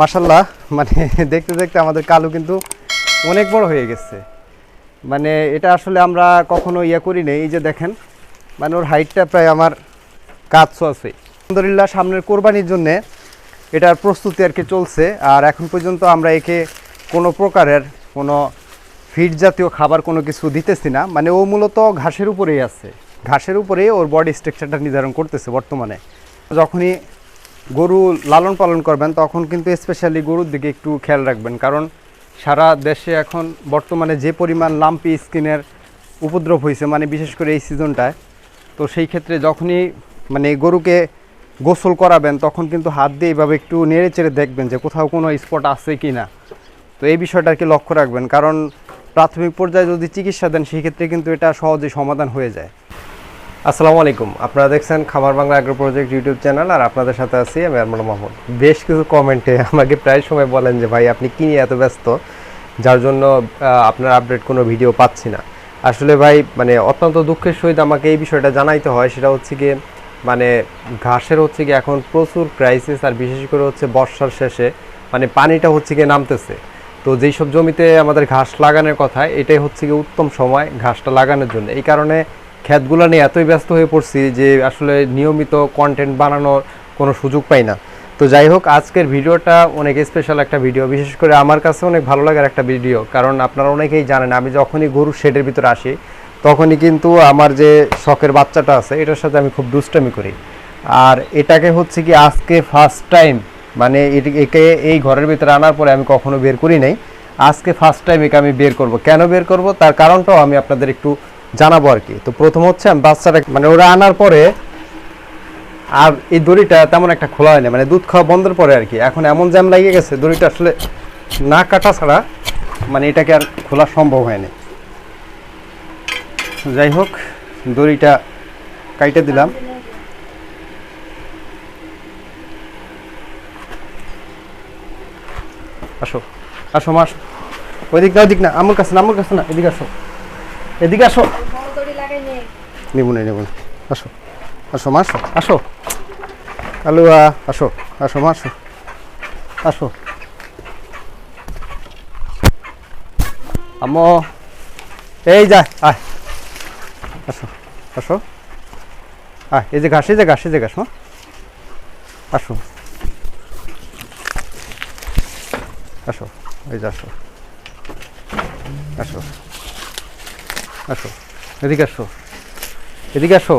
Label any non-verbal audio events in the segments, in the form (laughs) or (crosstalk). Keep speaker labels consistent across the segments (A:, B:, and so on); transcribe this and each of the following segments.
A: মাসাল্লাহ মানে দেখতে দেখতে আমাদের কালু কিন্তু অনেক বড় হয়ে গেছে। মানে এটা আসলে আমরা কখনো ইয়ে করি নেই, এই যে দেখেন মানে ওর হাইটটা প্রায় আমার কাজ আছে। আলহামদুলিল্লাহ, সামনের কোরবানির জন্যে এটার প্রস্তুতি আর কি চলছে, আর এখন পর্যন্ত আমরা একে কোনো প্রকারের কোনো ফিড জাতীয় খাবার কোনো কিছু দিতেছি না মানে ও মূলত ঘাসের উপরেই আছে। ঘাসের উপরেই ওর বডি স্ট্রাকচারটা নির্ধারণ করতেছে বর্তমানে। যখনই গরু লালন পালন করবেন, তখন কিন্তু স্পেশালি গরুর দিকে একটু খেয়াল রাখবেন। কারণ সারা দেশে এখন বর্তমানে যে পরিমাণ লাম্পি স্কিনের উপদ্রব হয়েছে মানে বিশেষ করে এই সিজনটায়, তো সেই ক্ষেত্রে যখনই মানে গরুকে গোসল করাবেন, তখন কিন্তু হাত দিয়ে এইভাবে একটু নেড়ে চেড়ে দেখবেন যে কোথাও কোনো স্পট আছে কি না তো এই বিষয়টা কি লক্ষ্য রাখবেন। কারণ প্রাথমিক পর্যায়ে যদি চিকিৎসা দেন সেই ক্ষেত্রে কিন্তু এটা সহজেই সমাধান হয়ে যায়। আসসালামু আলাইকুম। আপনারা দেখছেন Khamar Bangla agro project YouTube channel আর আপনাদের সাথে আছি আমি আরমান মাহমুদ। বেশ কিছু কমেন্টে আমাকে প্রায় সময় বলেন যে, ভাই, আপনি কি নিয়ে এত ব্যস্ত? যার জন্য আপনার আপডেট কোনো ভিডিও পাচ্ছি না। আসলে ভাই মানে অত্যন্ত দুঃখের সহিত আমাকে এই বিষয়টা জানাইতে হয়। সেটা হচ্ছে গিয়ে মানে ঘাসের হচ্ছে গিয়ে এখন প্রচুর ক্রাইসিস আর বিশেষ করে হচ্ছে বর্ষার শেষে মানে পানিটা হচ্ছে গিয়ে নামতেছে। তো যেই সব জমিতে আমাদের ঘাস লাগানোর কথা, এটাই হচ্ছে গিয়ে উত্তম সময় ঘাসটা লাগানোর জন্য। এই কারণে ক্ষেতগুলো নিয়ে এতই ব্যস্ত হয়ে পড়ছি যে আসলে নিয়মিত কন্টেন্ট বানানোর কোনো সুযোগ পাই না। তো যাই হোক, আজকের ভিডিওটা অনেক স্পেশাল একটা ভিডিও বিশেষ করে আমার কাছে অনেক ভালো লাগার একটা ভিডিও কারণ আপনারা অনেকেই জানেন আমি যখনই গরুর শেডের ভিতরে আসি, তখনই কিন্তু আমার যে শখের বাচ্চাটা আছে, এটার সাথে আমি খুব দুষ্টামি করি। আর এটাকে হচ্ছে কি, আজকে ফার্স্ট টাইম মানে একে এই ঘরের ভিতরে আনার পরে আমি কখনো বের করি নাই। আজকে ফার্স্ট টাইম একে আমি বের করব। কেন বের করব? তার কারণটাও আমি আপনাদের একটু জানাব আর কি। তো প্রথম হচ্ছে আমি বাচ্চাটা মানে ওরা আনার পরে আর এই দড়িটা তেমন একটা খোলা হয়নি মানে দুধ খাওয়া বন্ধের পরে আর কি। এখন এমন জ্যাম লাগিয়ে গেছে, দড়িটা আসলে না কাটা ছাড়া মানে এটাকে আর খোলা সম্ভব হয়নি। যাই হোক, দড়িটা কাইটে দিলাম। আসো আসো মাস ওই দিক না ওই দিক না আমার কাছে না আমার কাছে না, এদিকে আসো। এদিকে আসো। নেব না নেব না। আসো। আসো মা আসো। আসো। আলুয়া আসো। আসো মা আসো। আসো। আম্মু এই যা আয়। আসো আসো। আয় এই যে ঘাস এই যে ঘাস এই যে ঘাস মা। আসো। আসো এই যে আসো। আসো। আসো। এদিকে আসো। এদিকে আসো।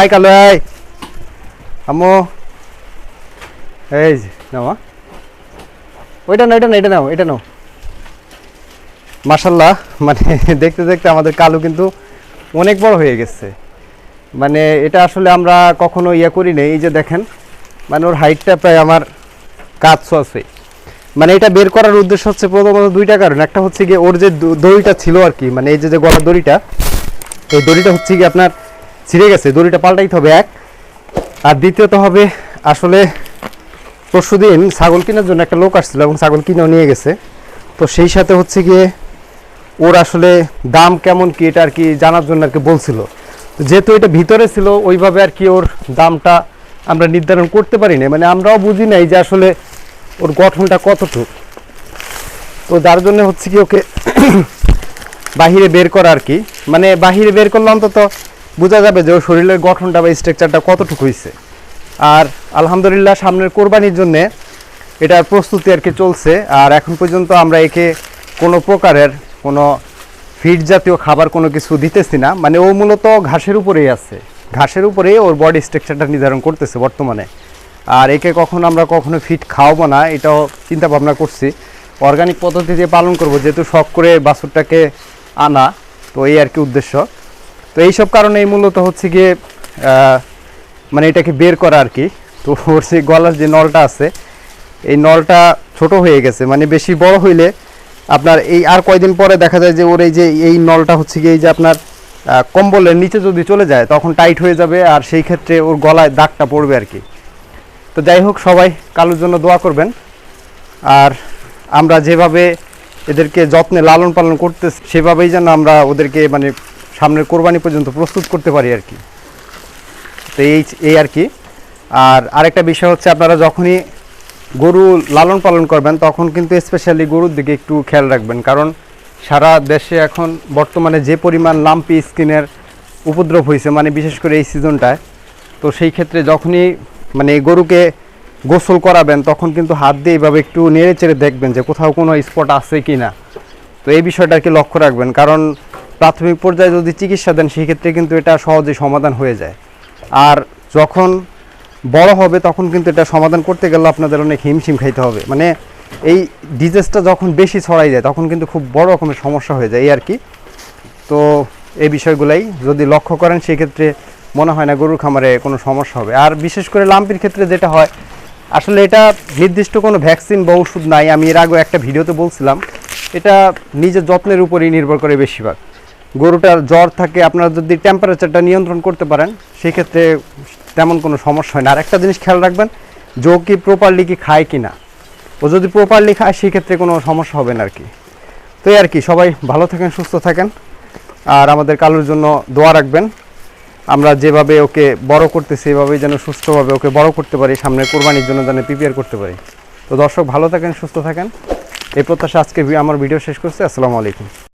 A: এই কালো, এই। আম্মু। এই নাও ওইটা না এটা না এটা নাও এটা নাও। মাসাল্লাহ মানে (laughs) দেখতে দেখতে আমাদের কালু কিন্তু অনেক বড় হয়ে গেছে। মানে এটা আসলে আমরা কখনো ইয়ে করি নেই, এই যে দেখেন। মানে ওর হাইটটা প্রায় আমার কাজ আছে। মানে এটা বের করার উদ্দেশ্য হচ্ছে প্রথমত দুইটা কারণ। একটা হচ্ছে গিয়ে ওর যে দড়িটা ছিল আর কি মানে এই যে যে গলার দড়িটা, এই দড়িটা হচ্ছে কি আপনার ছিঁড়ে গেছে। দড়িটা পাল্টাইতে হবে এক। আর দ্বিতীয়ত হবে আসলে পরশু দিন ছাগল কেনার জন্য একটা লোক আসছিল এবং ছাগল কিনেও নিয়ে গেছে। তো সেই সাথে হচ্ছে গিয়ে ওর আসলে দাম কেমন কি এটা আর কি জানার জন্য আর কি বলছিল। যেহেতু এটা ভিতরে ছিল, ওইভাবে আর কি ওর দামটা আমরা নির্ধারণ করতে পারি না মানে আমরাও বুঝি নাই যে আসলে ওর গঠনটা কতটুক। তো যার জন্য হচ্ছে কি ওকে (coughs) বাহিরে বের করা আর কি। মানে বাহিরে বের করলে অন্তত বোঝা যাবে যে ওর শরীরের গঠনটা বা স্ট্রাকচারটা কতটুকু হয়েছে আর আলহামদুলিল্লাহ সামনের কোরবানির জন্যে এটার প্রস্তুতি আর কি চলছে। আর এখন পর্যন্ত আমরা একে কোনো প্রকারের কোনো ফিড জাতীয় খাবার কোনো কিছু দিতেছি না। মানে ও মূলত ঘাসের উপরেই আছে। ঘাসের উপরে ওর বডি স্ট্রাকচারটা নির্ধারণ করতেছে বর্তমানে। আর একে কখনো আমরা কখনো ফিট খাওয়াবো না, এটাও চিন্তা ভাবনা করছি। অর্গানিক পদ্ধতি দিয়ে পালন করব, যেহেতু শখ করে বাছুরটাকে আনা, তো এই আর কি উদ্দেশ্য। তো এইসব কারণেই মূলত হচ্ছে গিয়ে মানে এটাকে বের করা আর কি। তো ওর সেই গলার যে নলটা আছে, এই নলটা ছোট হয়ে গেছে মানে বেশি বড় হইলে আপনার এই আর কয়দিন পরে দেখা যায় যে ওর এই যে, এই নলটা হচ্ছে গিয়ে এই যে আপনার কম্বলের নিচে যদি চলে যায়, তখন টাইট হয়ে যাবে আর সেই ক্ষেত্রে ওর গলায় দাগটা পড়বে আর কি। তো যাই হোক, সবাই কালুর জন্য দোয়া করবেন। আর আমরা যেভাবে এদেরকে যত্নে লালন পালন করতে সেভাবেই যেন আমরা ওদেরকে মানে সামনের কোরবানি পর্যন্ত প্রস্তুত করতে পারি আর কি। তো এই এই আর কি। আর আরেকটা বিষয় হচ্ছে, আপনারা যখনই গরু লালন পালন করবেন, তখন কিন্তু স্পেশালি গরুর দিকে একটু খেয়াল রাখবেন। কারণ সারা দেশে এখন বর্তমানে যে পরিমাণ লাম্পি স্কিনের উপদ্রব হয়েছে মানে বিশেষ করে এই সিজনটায়, তো সেই ক্ষেত্রে যখনই মানে গরুকে গোসল করাবেন, তখন কিন্তু হাত দিয়ে এইভাবে একটু নেড়ে চেড়ে দেখবেন যে কোথাও কোনো স্পট আছে কি না তো এই বিষয়টা কি লক্ষ্য রাখবেন, কারণ প্রাথমিক পর্যায়ে যদি চিকিৎসা দেন, সেই ক্ষেত্রে কিন্তু এটা সহজে সমাধান হয়ে যায়। আর যখন বড় হবে, তখন কিন্তু এটা সমাধান করতে গেলে আপনাদের অনেক হিমশিম খাইতে হবে। মানে এই ডিজিজটা যখন বেশি ছড়াই যায়, তখন কিন্তু খুব বড় রকমের সমস্যা হয়ে যায়, এই আর কি। তো এই বিষয়গুলাই যদি লক্ষ্য করেন, সেক্ষেত্রে মনে হয় না গরুর খামারে কোনো সমস্যা হবে। আর বিশেষ করে লাম্পির ক্ষেত্রে যেটা হয়, আসলে এটা নির্দিষ্ট কোনো ভ্যাকসিন বা ওষুধ নাই। আমি এর আগেও একটা ভিডিওতে বলছিলাম, এটা নিজের যত্নের উপরেই নির্ভর করে বেশিরভাগ। গরুটার জ্বর থাকে, আপনারা যদি টেম্পারেচারটা নিয়ন্ত্রণ করতে পারেন, সেক্ষেত্রে তেমন কোনো সমস্যা হয় না। আর একটা জিনিস খেয়াল রাখবেন ও কি প্রপারলি কি খায় কি না ও যদি প্রপারলি খায়, সেক্ষেত্রে কোনো সমস্যা হবে না আর কি। তো আর কি, সবাই ভালো থাকেন, সুস্থ থাকেন। আর আমাদের কালুর জন্য দোয়া রাখবেন। আমরা যেভাবে ওকে বড় করতেছি, এভাবেই যেন সুস্থভাবে ওকে বড় করতে পারি সামনে কোরবানির জন্য যেন প্রিপেয়ার করতে পারি। তো দর্শক, ভালো থাকেন, সুস্থ থাকেন। এই প্রত্যাশা আজকে আমার ভিডিও শেষ করছে। আসসালামু আলাইকুম।